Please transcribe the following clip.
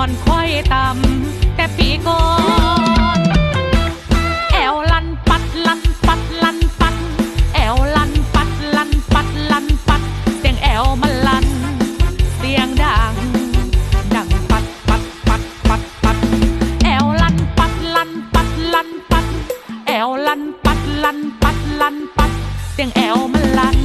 อนค่อยต่ำแต่ปีก่อนแอวลันปัดลันปัดลันปัด แอวลันปัดลันปัดลันปัด เสียงแอวมันลัน เสียงดัง ดังปัดปัดปัดปัดปัด แอวลันปัดลันปัดลันปัด แอวลันปัดลันปัดลันปัด เสียงแอวมันลัน